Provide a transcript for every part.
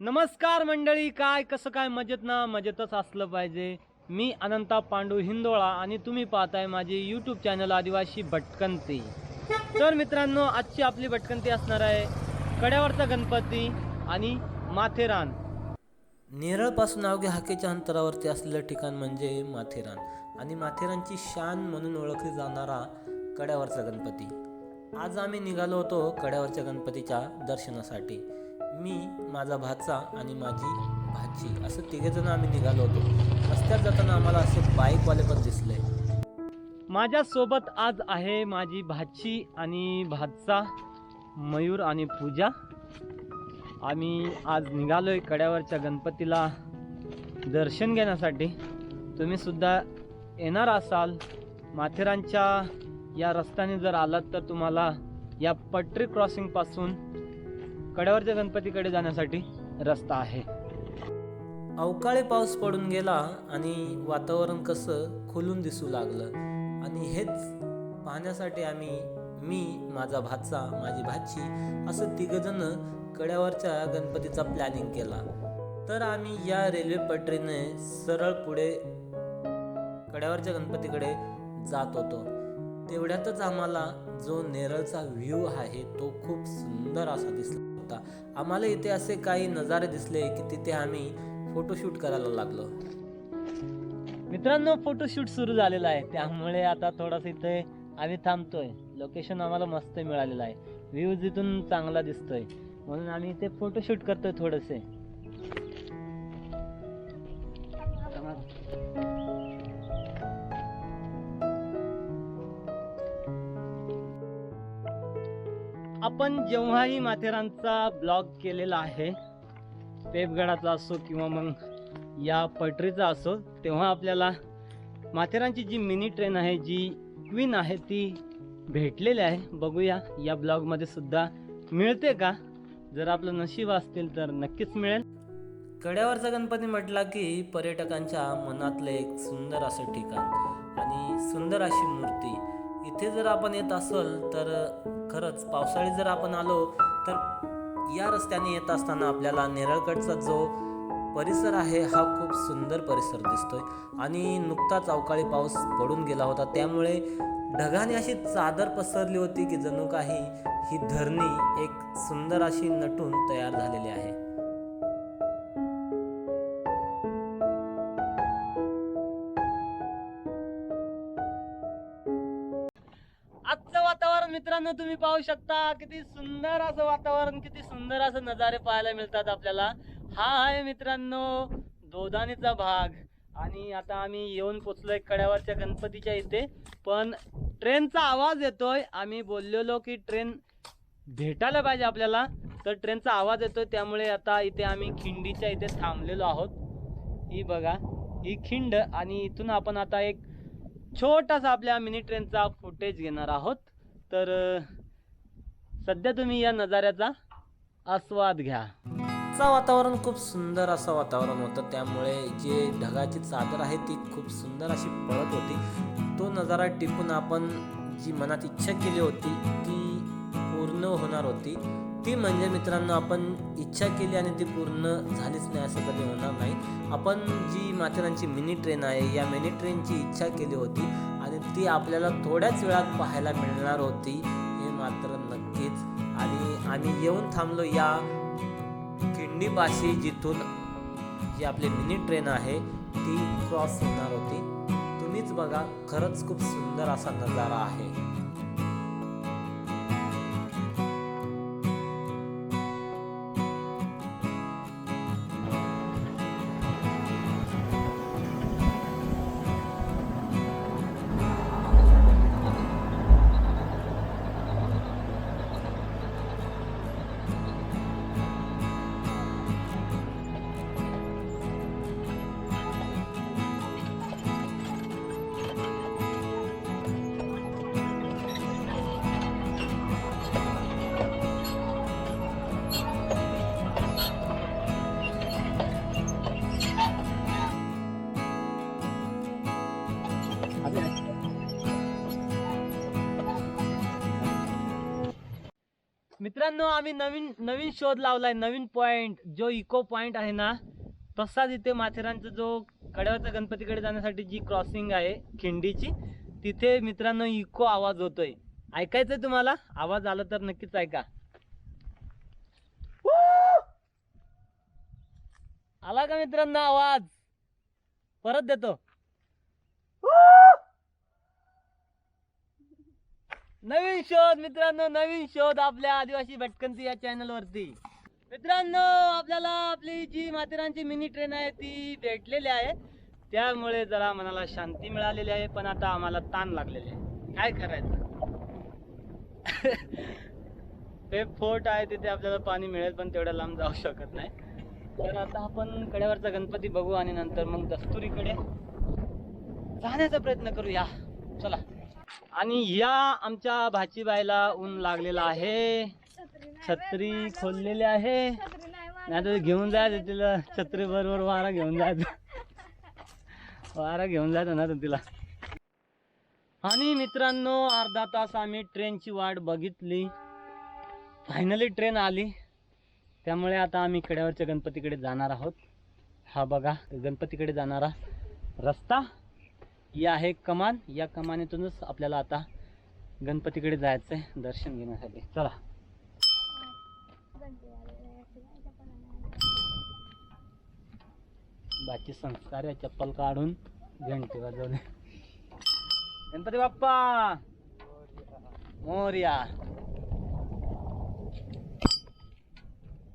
नमस्कार मंडळी काय कसं काय मजेत ना? मजेतच असलं पाहिजे. मी अनंता पांडू हिंदोळा आणि तुम्ही पाहताय माझे यूट्यूब चॅनल आदिवासी भटकंती. तर मित्रांनो आजची आपली भटकंती असणार आहे कड्यावरचा गणपती आणि माथेरान. नेरळपासून अवघ्या हाकेच्या अंतरावरती असलेलं ठिकाण म्हणजे माथेरान. आणि माथेरानची शान म्हणून ओळखली जाणारा कड्यावरचा गणपती. आज आम्ही निघालो होतो कड्यावरच्या गणपतीच्या दर्शनासाठी. मी माझा भाचा आणि माझी भाची असं तिघेजण आम्ही निघालो होतो. रस्त्यात जाताना आम्हाला असे बाईकवाले पण दिसले. माझ्यासोबत आज आहे माझी भाची आणि भाचा मयूर आणि पूजा. आम्ही आज निघालो आहे कड्यावरच्या गणपतीला दर्शन घेण्यासाठी. तुम्ही सुद्धा येणार असाल. माथेरानच्या या रस्त्याने जर आलात तर तुम्हाला या पटरी क्रॉसिंगपासून कड्यावरच्या गणपतीकडे जाण्यासाठी रस्ता आहे. अवकाळी पाऊस पडून गेला आणि वातावरण कसं खुलून दिसू लागलं. आणि हेच पाहण्यासाठी आम्ही मी माझा भाचा माझी भाची असं तिघजण कड्यावरच्या गणपतीचा प्लॅनिंग केला. तर आम्ही या रेल्वे पटरीने सरळ पुढे कड्यावरच्या गणपतीकडे जात होतो. तेवढ्यातच आम्हाला जो नेरळचा व्ह्यू आहे तो खूप सुंदर असा दिसला. होता. आम्हाला इथे असे काही नजारे दिसले की तिथे आम्ही फोटोशूट करायला लागलो. मित्रांनो फोटोशूट सुरू झालेला आहे. त्यामुळे आता थोडासा इथे आम्ही थांबतोय. लोकेशन आम्हाला मस्त मिळालेलं आहे. व्ह्यूज इथून चांगला दिसतोय. म्हणून आम्ही इथे फोटोशूट करतोय थोडेसे. आपण जेव्हाही माथेरानचा ब्लॉग केलेला आहे पेपगडाचा असो किंवा मग या पटरीचा असो तेव्हा आपल्याला माथेरानची जी मिनी ट्रेन आहे जी क्वीन आहे ती भेटलेली आहे. बघूया या ब्लॉगमध्ये सुद्धा मिळते का? जर आपलं नशीब असतील तर नक्कीच मिळेल. कड्यावरचा गणपती म्हटला की पर्यटकांच्या मनातलं एक सुंदर असं ठिकाण आणि सुंदर अशी मूर्ती. इथे जर आपण येत असल तर खरंच पावसाळी जर आपण आलो तर या रस्त्याने येत असताना आपल्याला नेरळकडचा जो परिसर आहे हा खूप सुंदर परिसर दिसतोय. आणि नुकताच अवकाळी पाऊस पडून गेला होता. त्यामुळे ढगाने अशी चादर पसरली होती की जणू काही ही धरणी एक सुंदर अशी नटून तयार झालेली आहे. मित्रांनो तुम्ही पाहू शकता किती सुंदर असं वातावरण किती सुंदर असं नजारे पाहायला मिळतात आपल्याला. हा आहे मित्रांनो दोदानीचा भाग. आणि आता आम्ही येऊन पोचलोय कड्यावरच्या गणपतीच्या इथे. पण ट्रेनचा आवाज येतोय. आम्ही बोललेलो की ट्रेन भेटायला पाहिजे आपल्याला. तर ट्रेनचा आवाज येतोय. त्यामुळे आता इथे आम्ही खिंडीच्या इथे थांबलेलो आहोत. ही बघा ही खिंड. आणि इथून आपण आता एक छोटासा आपल्या मिनी ट्रेनचा फुटेज घेणार आहोत. तर सध्या तुम्ही या नजाऱ्याचा आस्वाद घ्या. वातावरण खूप सुंदर असं वातावरण होतं. त्यामुळे जे ढगाची चादर आहे ती खूप सुंदर अशी पळत होती. तो नजारा टिपून आपण जी मनात इच्छा केली होती ती पूर्ण होणार होती. ती म्हणजे मित्रांनो आपण इच्छा केली आणि ती पूर्ण झालीच नाही असं कधी होणार नाही. आपण जी माथेरानची मिनी ट्रेन आहे या मिनी ट्रेनची इच्छा केली होती ती आपल्याला थोड्याच वेळात पाहायला मिळणार होती हे मात्र नक्कीच. आणि आम्ही येऊन थांबलो या खिंडीपाशी जिथून जी आपली मिनी ट्रेन आहे ती क्रॉस होणार होती. तुम्हीच बघा खरंच खूप सुंदर असा नजारा आहे. मित्रांनो आम्ही नवीन नवीन शोध लावलाय. नवीन पॉइंट जो इको पॉइंट आहे ना तसाच इथे माथेरानचा जो कड्यावरचा गणपतीकडे जाण्यासाठी जी क्रॉसिंग आहे खिंडीची तिथे मित्रांनो इको आवाज होतोय. ऐकायचंय तुम्हाला? आवाज आला तर नक्कीच ऐका. आला का मित्रांनो आवाज? परत देतो. नवीन शोध मित्रांनो नवीन शोध आपल्या आदिवासी भटकंती या चॅनल वरती. मित्रांनो आपल्याला आपली जी माथेरानची मिनी ट्रेन आहे ती भेटलेली आहे. त्यामुळे जरा मनाला शांती मिळालेली आहे पण आता आम्हाला ताण लागलेले आहे. काय करायचं? ते फोर्ट आहे तिथे आपल्याला पाणी मिळेल पण तेवढ्या लांब जाऊ शकत नाही. तर आता आपण कड्यावरचा गणपती बघू आणि नंतर मग दस्तुरीकडे जाण्याचा प्रयत्न करूया. चला. आणि या आमच्या भाचीबाईला ऊन लागलेला आहे. छत्री खोललेली आहे. नाही तर घेऊन जायचं तिला. छत्री बरोबर वारा घेऊन जायचं वारा घेऊन जायचं ना तिला. आणि मित्रांनो अर्धा तास आम्ही ट्रेनची वाट बघितली. फायनली ट्रेन आली. त्यामुळे आता आम्ही कड्यावरच्या गणपतीकडे जाणार आहोत. हा बघा गणपतीकडे जाणारा रस्ता. ही आहे कमान. या कमानीतूनच आपल्याला आता गणपतीकडे जायचं आहे दर्शन घेण्यासाठी. चला. बाकी संस्कार या चप्पल काढून घंटी वाजवले. गणपती बाप्पा! मोर्या.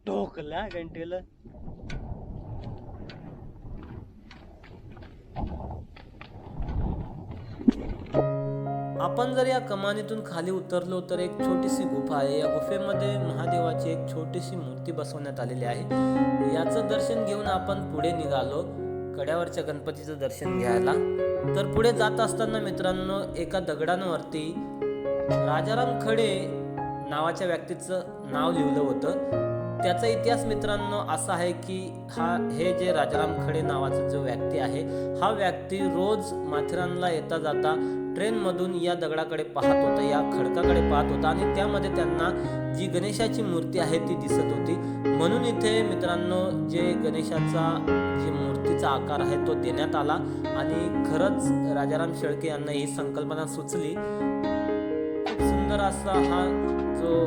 ठोकला घंटेला आपण जर या कमानीतून खाली उतरलो तर एक छोटीशी गुफा आहे. या गुफेमध्ये महादेवाची एक छोटीशी मूर्ती बसवण्यात आलेली आहे. याचं दर्शन घेऊन आपण पुढे निघालो कड्यावरच्या गणपतीचं दर्शन घ्यायला. तर पुढे जात असताना मित्रांनो एका दगडांवरती राजाराम खडे नावाच्या व्यक्तीचं नाव लिहिलं होतं. त्याचा इतिहास मित्रांनो असा आहे की हा हे जे राजाराम खडे नावाचा जो व्यक्ती आहे हा व्यक्ती रोज माथेरानला येता जाता ट्रेनमधून या दगडाकडे पाहत होता या खडकाकडे पाहत होता आणि त्यामध्ये त्यांना जी गणेशाची मूर्ती आहे ती दिसत होती. म्हणून इथे मित्रांनो जे गणेशाचा जी मूर्तीचा आकार आहे तो देण्यात आला आणि खरंच राजाराम शेळके यांना ही संकल्पना सुचली. खूप सुंदर असा हा जो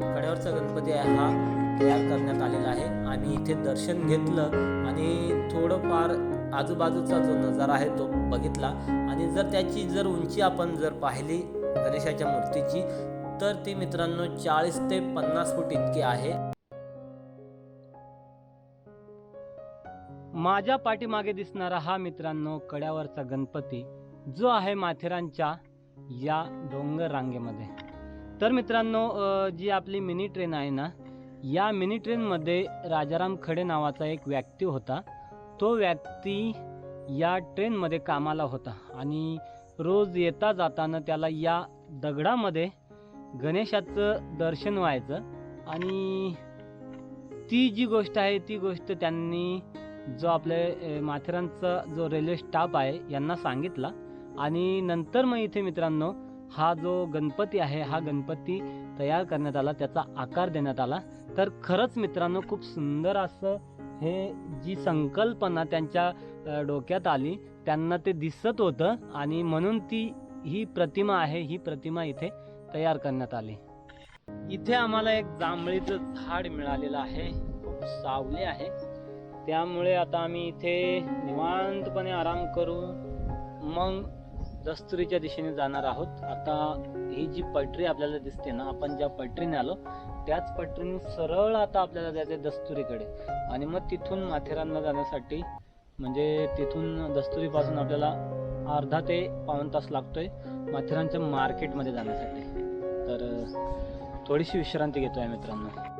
कड्यावरचा गणपती आहे हा तयार करण्यात आलेला आहे. आम्ही इथे दर्शन घेतलं आणि थोडंफार आजूबाजूचा जो नजारा आहे तो बघितला. आणि जर त्याची जर उंची आपण जर पाहिली गणेशाच्या मूर्तीची तर ती मित्रांनो चाळीस ते पन्नास फूट इतकी आहे. माझ्या पाठीमागे दिसणारा हा मित्रांनो कड्यावरचा गणपती जो आहे माथेरानच्या या डोंगर रांगेमध्ये तर मित्रांनो जी आपली मिनी ट्रेन आहे ना या मिनी ट्रेनमध्ये राजाराम खडे नावाचा एक व्यक्ती होता. तो व्यक्ती या ट्रेनमध्ये कामाला होता आणि रोज येता जाताना त्याला या दगडामध्ये गणेशाचं दर्शन व्हायचं आणि ती जी गोष्ट आहे ती गोष्ट त्यांनी जो आपले माथेरानचा जो रेल्वे स्टाफ आहे यांना सांगितला. आणि नंतर मग इथे मित्रांनो हा जो गणपती आहे हा गणपती तयार करण्यात आला त्याचा आकार देण्यात आला. तर खरंच मित्रांनो खूप सुंदर असं हे जी संकल्पना त्यांच्या डोक्यात आली त्यांना ते दिसत होतं आणि म्हणून ती ही प्रतिमा आहे ही प्रतिमा इथे तयार करण्यात आली. इथे आम्हाला एक जांभळीचं झाड मिळालेलं आहे खूप सावले आहे. त्यामुळे आता आम्ही इथे निवांतपणे आराम करू. मग दस्तुरीच्या दिशेने जाणार आहोत. आता ही जी पटरी आपल्याला दिसते ना आपण ज्या पटरीने आलो त्याच पटरीने सरळ आता आपल्याला जायचं दस्तुरीकडे. आणि मग तिथून माथेरानला जाण्यासाठी म्हणजे तिथून दस्तुरीपासून आपल्याला अर्धा ते पाऊण तास लागतोय माथेरानच्या मार्केटमध्ये जाण्यासाठी. तर थोडीशी विश्रांती घेतोय मित्रांनो.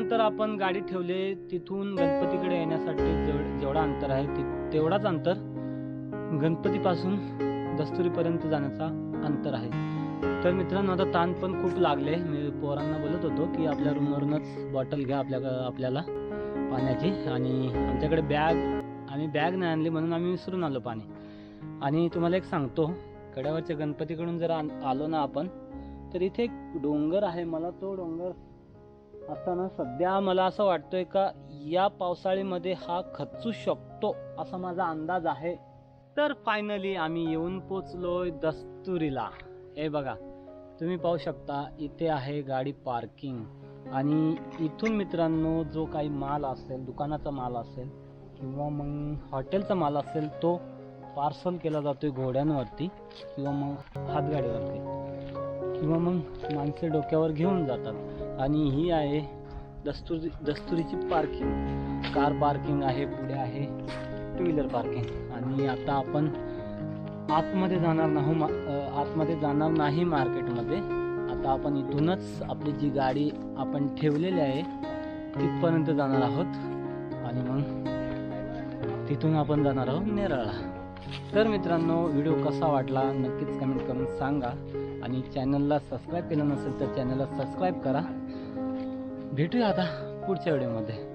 अंतर आपण गाडी ठेवले तिथून गणपतीकडे येण्यासाठी जेव- जेवढा अंतर आहे तेवढाच अंतर गणपतीपासून दस्तुरीपर्यंत जाण्याचा अंतर आहे. तर मित्रांनो आता ताण पण खूप लागले मी पोरांना बोलत होतो की आपल्या रूमवरूनच बॉटल घ्या आपल्या आपल्याला पाण्याची. आणि आमच्याकडे बॅग आम्ही बॅग नाही आणली म्हणून आम्ही विसरून आलो पाणी. आणि तुम्हाला एक सांगतो कड्यावरच्या गणपतीकडून जर आलो ना आपण तर इथे एक डोंगर आहे. मला तो डोंगर असताना सध्या मला असं वाटतोय का या पावसाळीमध्ये हा खचू शकतो असा माझा अंदाज आहे. तर फायनली आम्ही येऊन पोचलोय दस्तुरीला. हे बघा तुम्ही पाहू शकता इथे आहे गाडी पार्किंग आणि इथून मित्रांनो जो काही माल असेल दुकानाचा माल असेल किंवा मग हॉटेलचा माल असेल तो पार्सल केला जातोय घोड्यांवरती किंवा मग हातगाडीवरती. किंवा मग माणसे डोक्यावर घेऊन जातात. आणि ही आहे दस्तुरी दस्तुरीची पार्किंग कार पार्किंग आहे पुढे आहे टू व्हीलर पार्किंग आणि आता आपण आतमध्ये जाणार नाही मा आतमध्ये जाणार नाही मार्केटमध्ये आता आपण इथूनच आपली जी गाडी आपण ठेवलेली आहे तिथपर्यंत जाणार आहोत. आणि मग तिथून आपण जाणार आहोत नेरळला. तर मित्रांनो व्हिडिओ कसा वाटला नक्कीच कमेंट करून सांगा. आणि चॅनलला सबस्क्राईब केलं नसेल तर चॅनलला सबस्क्राईब करा. भेटूया आता पुढच्या व्हिडिओमध्ये.